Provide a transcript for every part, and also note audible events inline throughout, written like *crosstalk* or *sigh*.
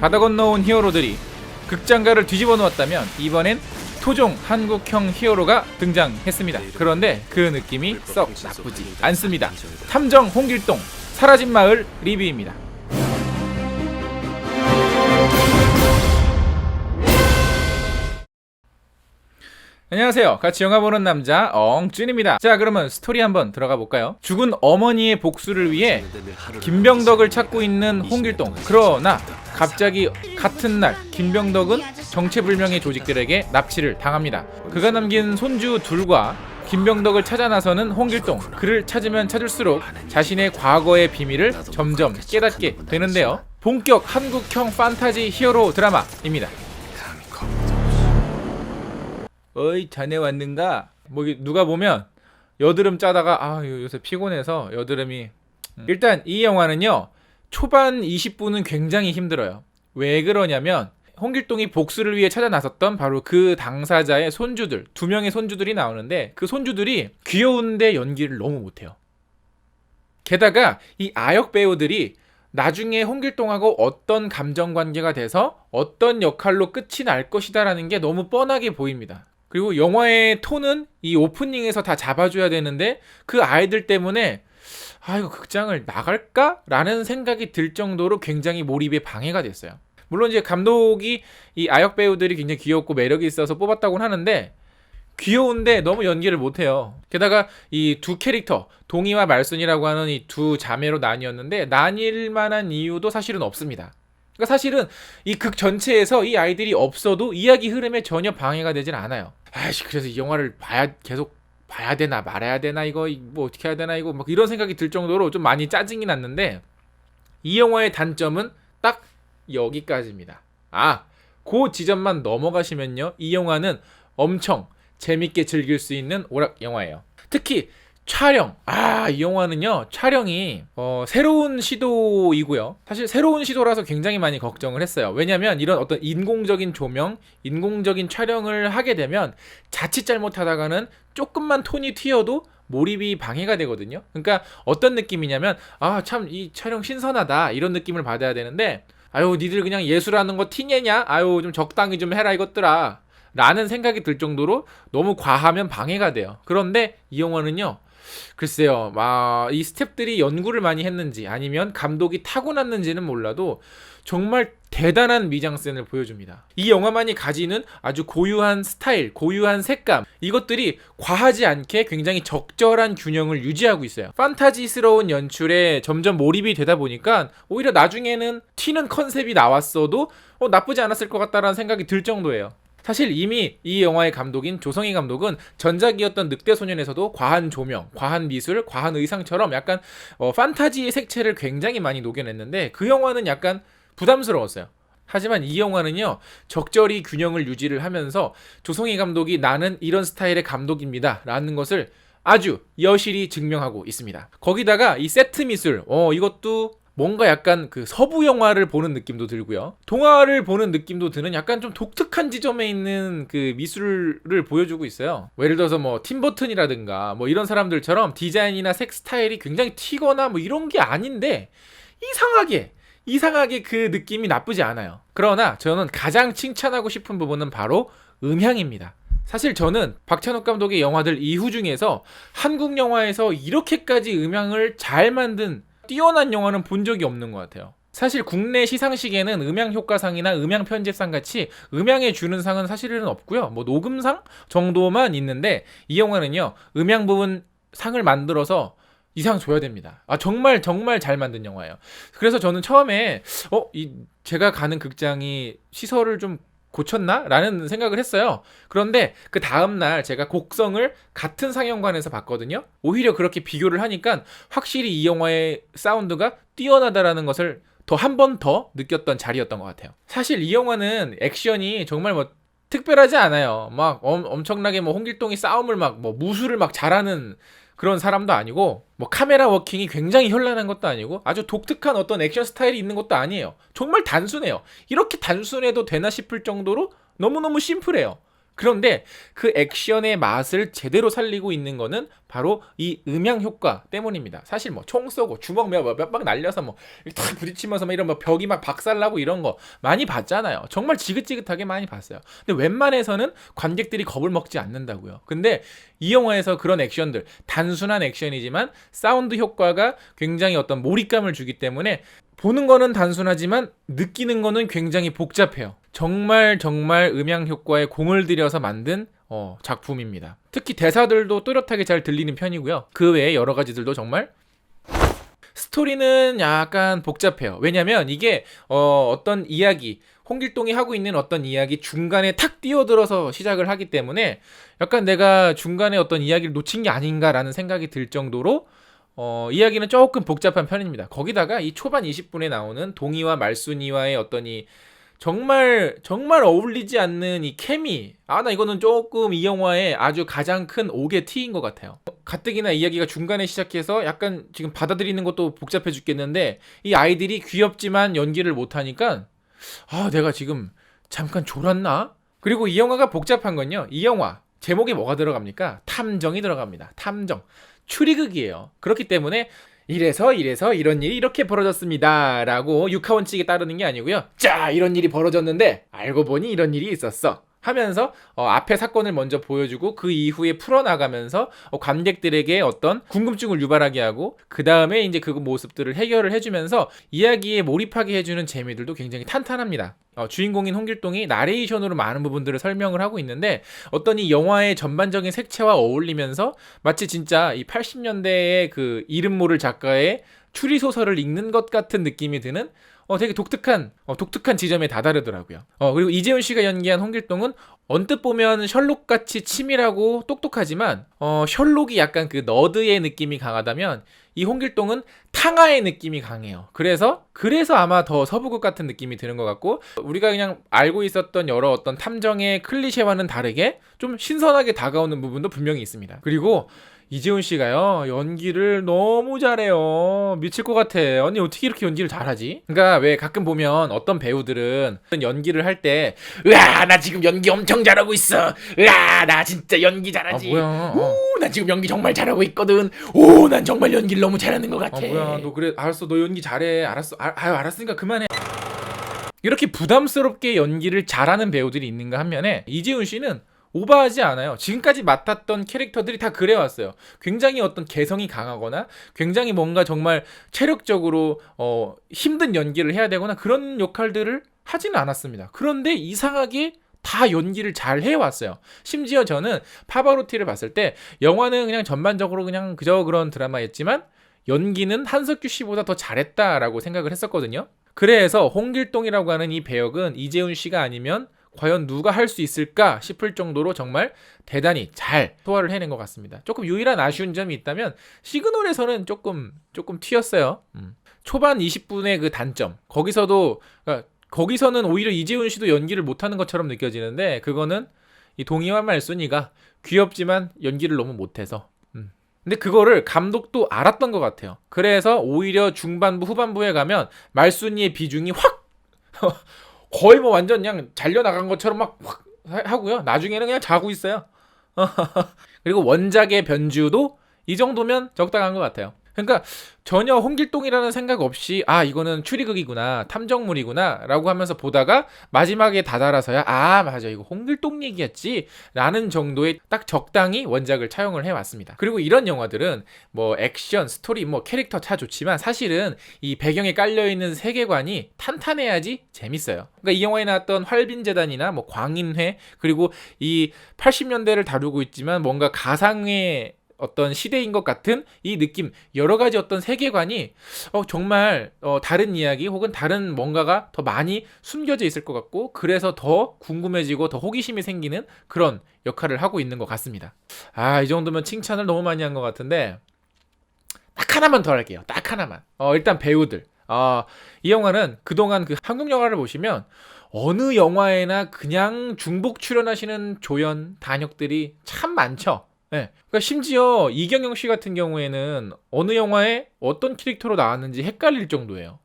바다 건너온 히어로들이 극장가를 뒤집어 놓았다면 이번엔 토종 한국형 히어로가 등장했습니다. 그런데 그 느낌이 썩 나쁘지 않습니다. 탐정 홍길동 사라진 마을 리뷰입니다. 안녕하세요. 같이 영화 보는 남자 엉준입니다. 자, 그러면 스토리 한번 들어가 볼까요? 죽은 어머니의 복수를 위해 김병덕을 찾고 있는 홍길동. 그러나 갑자기 같은 날 김병덕은 정체불명의 조직들에게 납치를 당합니다. 그가 남긴 손주 둘과 김병덕을 찾아 나서는 홍길동. 그를 찾으면 찾을수록 자신의 과거의 비밀을 점점 깨닫게 되는데요. 본격 한국형 판타지 히어로 드라마입니다. 어이 자네 왔는가? 뭐 누가 보면 여드름 짜다가 아 요- 요새 피곤해서 여드름이 음. 일단 이 영화는요 초반 20분은 굉장히 힘들어요. 왜 그러냐면 홍길동이 복수를 위해 찾아 나섰던 바로 그 당사자의 손주들 두 명의 손주들이 나오는데 그 손주들이 귀여운데 연기를 너무 못해요. 게다가 이 아역 배우들이 나중에 홍길동하고 어떤 감정 관계가 돼서 어떤 역할로 끝이 날 것이다라는 게 너무 뻔하게 보입니다. 그리고 영화의 톤은 이 오프닝에서 다 잡아줘야 되는데 그 아이들 때문에 아 이거 극장을 나갈까라는 생각이 들 정도로 굉장히 몰입에 방해가 됐어요. 물론 이제 감독이 이 아역 배우들이 굉장히 귀엽고 매력이 있어서 뽑았다고는 하는데 귀여운데 너무 연기를 못해요. 게다가 이 두 캐릭터 동이와 말순이라고 하는 이 두 자매로 나뉘었는데 나뉠 만한 이유도 사실은 없습니다. 그러니까 사실은 이 극 전체에서 이 아이들이 없어도 이야기 흐름에 전혀 방해가 되진 않아요. 아이씨 그래서 이 영화를 봐야 계속 봐야 되나 말아야 되나 이거 뭐 어떻게 해야 되나 이거 막 이런 생각이 들 정도로 좀 많이 짜증이 났는데 이 영화의 단점은 딱 여기까지입니다. 아, 그 지점만 넘어가시면요. 이 영화는 엄청 재밌게 즐길 수 있는 오락 영화예요. 특히 촬영. 아, 이 영화는요. 촬영이 어, 새로운 시도이고요. 사실 새로운 시도라서 굉장히 많이 걱정을 했어요. 왜냐면 이런 어떤 인공적인 조명, 인공적인 촬영을 하게 되면 자칫 잘못하다가는 조금만 톤이 튀어도 몰입이 방해가 되거든요. 그러니까 어떤 느낌이냐면 아, 참 이 촬영 신선하다. 이런 느낌을 받아야 되는데 아유, 니들 그냥 예술하는 거 티내냐? 아유, 좀 적당히 좀 해라 이것들아. 라는 생각이 들 정도로 너무 과하면 방해가 돼요. 그런데 이 영화는요. 글쎄요, 막, 이 스탭들이 연구를 많이 했는지 아니면 감독이 타고났는지는 몰라도 정말 대단한 미장센을 보여줍니다. 이 영화만이 가지는 아주 고유한 스타일, 고유한 색감, 이것들이 과하지 않게 굉장히 적절한 균형을 유지하고 있어요. 판타지스러운 연출에 점점 몰입이 되다 보니까 오히려 나중에는 튀는 컨셉이 나왔어도 어, 나쁘지 않았을 것 같다라는 생각이 들 정도예요. 사실 이미 이 영화의 감독인 조성희 감독은 전작이었던 늑대소년에서도 과한 조명, 과한 미술, 과한 의상처럼 약간 어, 판타지의 색채를 굉장히 많이 녹여냈는데 그 영화는 약간 부담스러웠어요. 하지만 이 영화는요 적절히 균형을 유지를 하면서 조성희 감독이 나는 이런 스타일의 감독입니다 라는 것을 아주 여실히 증명하고 있습니다. 거기다가 이 세트 미술, 어 이것도 뭔가 약간 그 서부 영화를 보는 느낌도 들고요. 동화를 보는 느낌도 드는 약간 좀 독특한 지점에 있는 그 미술을 보여주고 있어요. 뭐 예를 들어서 뭐 팀버튼이라든가 뭐 이런 사람들처럼 디자인이나 색 스타일이 굉장히 튀거나 뭐 이런 게 아닌데 이상하게 이상하게 그 느낌이 나쁘지 않아요. 그러나 저는 가장 칭찬하고 싶은 부분은 바로 음향입니다. 사실 저는 박찬욱 감독의 영화들 이후 중에서 한국 영화에서 이렇게까지 음향을 잘 만든 뛰어난 영화는 본 적이 없는 것 같아요. 사실 국내 시상식에는 음향 효과상이나 음향 편집상 같이 음향에 주는 상은 사실은 없고요. 뭐 녹음상 정도만 있는데 이 영화는요. 음향 부분 상을 만들어서 이상 줘야 됩니다. 아 정말 정말 잘 만든 영화예요. 그래서 저는 처음에 어 이 제가 가는 극장이 시설을 좀 고쳤나 라는 생각을 했어요. 그런데 그 다음 날 제가 곡성을 같은 상영관에서 봤거든요. 오히려 그렇게 비교를 하니까 확실히 이 영화의 사운드가 뛰어나다라는 것을 더 한 번 더 느꼈던 자리였던 것 같아요. 사실 이 영화는 액션이 정말 뭐 특별하지 않아요. 막 엄, 엄청나게 뭐 홍길동이 싸움을 막 뭐 무술을 막 잘하는 그런 사람도 아니고 뭐 카메라 워킹이 굉장히 현란한 것도 아니고 아주 독특한 어떤 액션 스타일이 있는 것도 아니에요. 정말 단순해요. 이렇게 단순해도 되나 싶을 정도로 너무너무 심플해요. 그런데 그 액션의 맛을 제대로 살리고 있는 거는 바로 이 음향 효과 때문입니다. 사실 뭐 총 쏘고 주먹 몇방 날려서 뭐 이렇게 탁 부딪히면서 막 이런 뭐 벽이 막 박살나고 이런 거 많이 봤잖아요. 정말 지긋지긋하게 많이 봤어요. 근데 웬만해서는 관객들이 겁을 먹지 않는다고요. 근데 이 영화에서 그런 액션들 단순한 액션이지만 사운드 효과가 굉장히 어떤 몰입감을 주기 때문에 보는 거는 단순하지만 느끼는 거는 굉장히 복잡해요. 정말 정말 음향 효과에 공을 들여서 만든 어, 작품입니다. 특히 대사들도 또렷하게 잘 들리는 편이고요. 그 외에 여러 가지들도 정말 스토리는 약간 복잡해요. 왜냐면 이게 어, 어떤 이야기 홍길동이 하고 있는 어떤 이야기 중간에 탁 뛰어들어서 시작을 하기 때문에 약간 내가 중간에 어떤 이야기를 놓친 게 아닌가라는 생각이 들 정도로 어, 이야기는 조금 복잡한 편입니다. 거기다가 이 초반 20분에 나오는 동이와 말순이와의 어떤 이 정말 정말 어울리지 않는 이 케미. 아 나 이거는 조금 이 영화의 아주 가장 큰 옥의 티인 것 같아요. 가뜩이나 이야기가 중간에 시작해서 약간 지금 받아들이는 것도 복잡해 죽겠는데 이 아이들이 귀엽지만 연기를 못하니까 아 내가 지금 잠깐 졸았나? 그리고 이 영화가 복잡한 건요. 이 영화 제목에 뭐가 들어갑니까? 탐정이 들어갑니다. 탐정. 추리극이에요. 그렇기 때문에 이래서 이래서 이런 일이 이렇게 벌어졌습니다. 라고 육하원칙에 따르는 게 아니고요. 자, 이런 일이 벌어졌는데 알고 보니 이런 일이 있었어. 하면서 어, 앞에 사건을 먼저 보여주고 그 이후에 풀어나가면서 어, 관객들에게 어떤 궁금증을 유발하게 하고 그 다음에 이제 그 모습들을 해결을 해주면서 이야기에 몰입하게 해주는 재미들도 굉장히 탄탄합니다. 어, 주인공인 홍길동이 나레이션으로 많은 부분들을 설명을 하고 있는데 어떤 이 영화의 전반적인 색채와 어울리면서 마치 진짜 이 80년대의 그 이름 모를 작가의 추리 소설을 읽는 것 같은 느낌이 드는 어, 되게 독특한 어, 독특한 지점에 다다르더라고요. 어, 그리고 이재훈 씨가 연기한 홍길동은 언뜻 보면 셜록 같이 치밀하고 똑똑하지만 어, 셜록이 약간 그 너드의 느낌이 강하다면 이 홍길동은 탕하의 느낌이 강해요. 그래서 그래서 아마 더 서부극 같은 느낌이 드는 것 같고 우리가 그냥 알고 있었던 여러 어떤 탐정의 클리셰와는 다르게 좀 신선하게 다가오는 부분도 분명히 있습니다. 그리고 이재훈 씨가요 연기를 너무 잘해요. 미칠 것 같아. 언니 어떻게 이렇게 연기를 잘하지? 그러니까 왜 가끔 보면 어떤 배우들은 연기를 할 때 으아 나 지금 연기 엄청 잘하고 있어. 으아 나 진짜 연기 잘하지. 아, 뭐야. 오난 지금 연기 정말 잘하고 있거든. 오 난 정말 연기를 너무 잘하는 것 같아. 아 뭐야. 너 그래. 알았어. 너 연기 잘해. 알았어. 아, 아유 알았으니까 그만해. 이렇게 부담스럽게 연기를 잘하는 배우들이 있는가 한 면에 이재훈 씨는 오버하지 않아요. 지금까지 맡았던 캐릭터들이 다 그래왔어요. 굉장히 어떤 개성이 강하거나 굉장히 뭔가 정말 체력적으로 어, 힘든 연기를 해야 되거나 그런 역할들을 하지는 않았습니다. 그런데 이상하게 다 연기를 잘 해왔어요. 심지어 저는 파바로티를 봤을 때 영화는 그냥 전반적으로 그냥 그저 그런 드라마였지만 연기는 한석규 씨보다 더 잘했다라고 생각을 했었거든요. 그래서 홍길동이라고 하는 이 배역은 이재훈 씨가 아니면 과연 누가 할 수 있을까 싶을 정도로 정말 대단히 잘 소화를 해낸 것 같습니다. 조금 유일한 아쉬운 점이 있다면 시그널에서는 조금 조금 튀었어요. 음. 초반 20분의 그 단점 거기서도 그러니까 거기서는 오히려 이재훈 씨도 연기를 못하는 것처럼 느껴지는데 그거는 이 동의와 말순이가 귀엽지만 연기를 너무 못해서 음. 근데 그거를 감독도 알았던 것 같아요. 그래서 오히려 중반부 후반부에 가면 말순이의 비중이 확 거의 뭐 완전 그냥 잘려 나간 것처럼 막 확 하고요. 나중에는 그냥 자고 있어요. *laughs* 그리고 원작의 변주도 이 정도면 적당한 것 같아요. 그러니까 전혀 홍길동이라는 생각 없이 아 이거는 추리극이구나 탐정물이구나 라고 하면서 보다가 마지막에 다다라서야 아 맞아 이거 홍길동 얘기였지 라는 정도의 딱 적당히 원작을 차용을 해왔습니다. 그리고 이런 영화들은 뭐 액션 스토리 뭐 캐릭터 차 좋지만 사실은 이 배경에 깔려 있는 세계관이 탄탄해야지 재밌어요. 그러니까 이 영화에 나왔던 활빈재단이나 뭐 광인회 그리고 이 80년대를 다루고 있지만 뭔가 가상의 어떤 시대인 것 같은 이 느낌 여러 가지 어떤 세계관이 어, 정말 어, 다른 이야기 혹은 다른 뭔가가 더 많이 숨겨져 있을 것 같고 그래서 더 궁금해지고 더 호기심이 생기는 그런 역할을 하고 있는 것 같습니다. 아 이 정도면 칭찬을 너무 많이 한 것 같은데 딱 하나만 더 할게요. 딱 하나만. 어, 일단 배우들. 어, 이 영화는 그동안 그 한국 영화를 보시면 어느 영화에나 그냥 중복 출연하시는 조연 단역들이 참 많죠. 네. 그러니까 심지어 이경영 씨 같은 경우에는 어느 영화에 어떤 캐릭터로 나왔는지 헷갈릴 정도예요.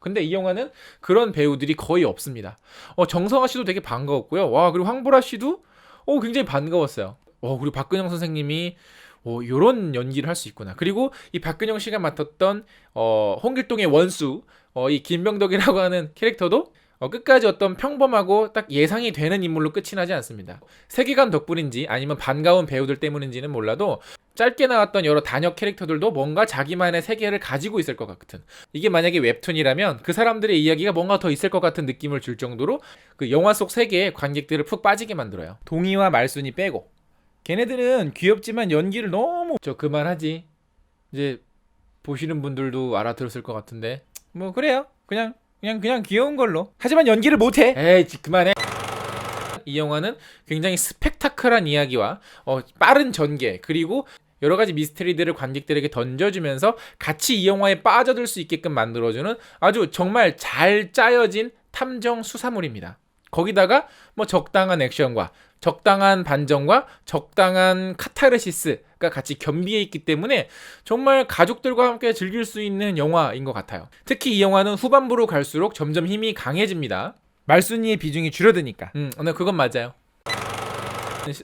근데 이 영화는 그런 배우들이 거의 없습니다. 어, 정성아 씨도 되게 반가웠고요. 와, 그리고 황보라 씨도 어 굉장히 반가웠어요. 어 그리고 박근영 선생님이 어 요런 연기를 할 수 있구나. 그리고 이 박근영 씨가 맡았던 어 홍길동의 원수 어 이 김병덕이라고 하는 캐릭터도 어, 끝까지 어떤 평범하고 딱 예상이 되는 인물로 끝이 나지 않습니다. 세계관 덕분인지 아니면 반가운 배우들 때문인지는 몰라도 짧게 나왔던 여러 단역 캐릭터들도 뭔가 자기만의 세계를 가지고 있을 것 같은 이게 만약에 웹툰이라면 그 사람들의 이야기가 뭔가 더 있을 것 같은 느낌을 줄 정도로 그 영화 속 세계에 관객들을 푹 빠지게 만들어요. 동의와 말순이 빼고 걔네들은 귀엽지만 연기를 너무 저 그만하지 이제 보시는 분들도 알아들었을 것 같은데 뭐 그래요 그냥 그냥 그냥 귀여운 걸로. 하지만 연기를 못해. 에이 지- 그만해. 이 영화는 굉장히 스펙타클한 이야기와 어, 빠른 전개 그리고 여러 가지 미스테리들을 관객들에게 던져주면서 같이 이 영화에 빠져들 수 있게끔 만들어주는 아주 정말 잘 짜여진 탐정 수사물입니다. 거기다가 뭐 적당한 액션과 적당한 반전과 적당한 카타르시스가 같이 겸비해 있기 때문에 정말 가족들과 함께 즐길 수 있는 영화인 것 같아요. 특히 이 영화는 후반부로 갈수록 점점 힘이 강해집니다. 말순이의 비중이 줄어드니까. 음, 네, 그건 맞아요.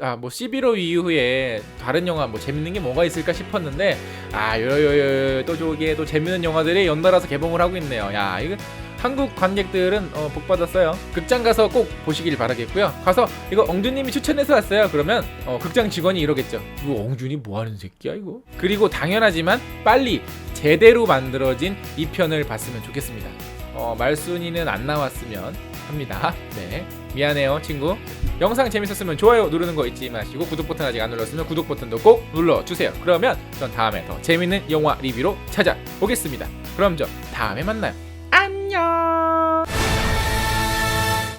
아, 뭐 11호 이후에 다른 영화 뭐 재밌는 게 뭐가 있을까 싶었는데 아, 요요요 또 저게 또 재밌는 영화들이 연달아서 개봉을 하고 있네요. 야, 이거 한국 관객들은 어, 복 받았어요. 극장 가서 꼭 보시길 바라겠고요. 가서 이거 엉준님이 추천해서 왔어요. 그러면 어, 극장 직원이 이러겠죠. 이거 엉준이 뭐 하는 새끼야 이거? 그리고 당연하지만 빨리 제대로 만들어진 이 편을 봤으면 좋겠습니다. 어, 말순이는 안 나왔으면 합니다. 네. 미안해요, 친구. 영상 재밌었으면 좋아요 누르는 거 잊지 마시고 구독 버튼 아직 안 눌렀으면 구독 버튼도 꼭 눌러 주세요. 그러면 전 다음에 더 재밌는 영화 리뷰로 찾아오겠습니다. 그럼 저 다음에 만나요.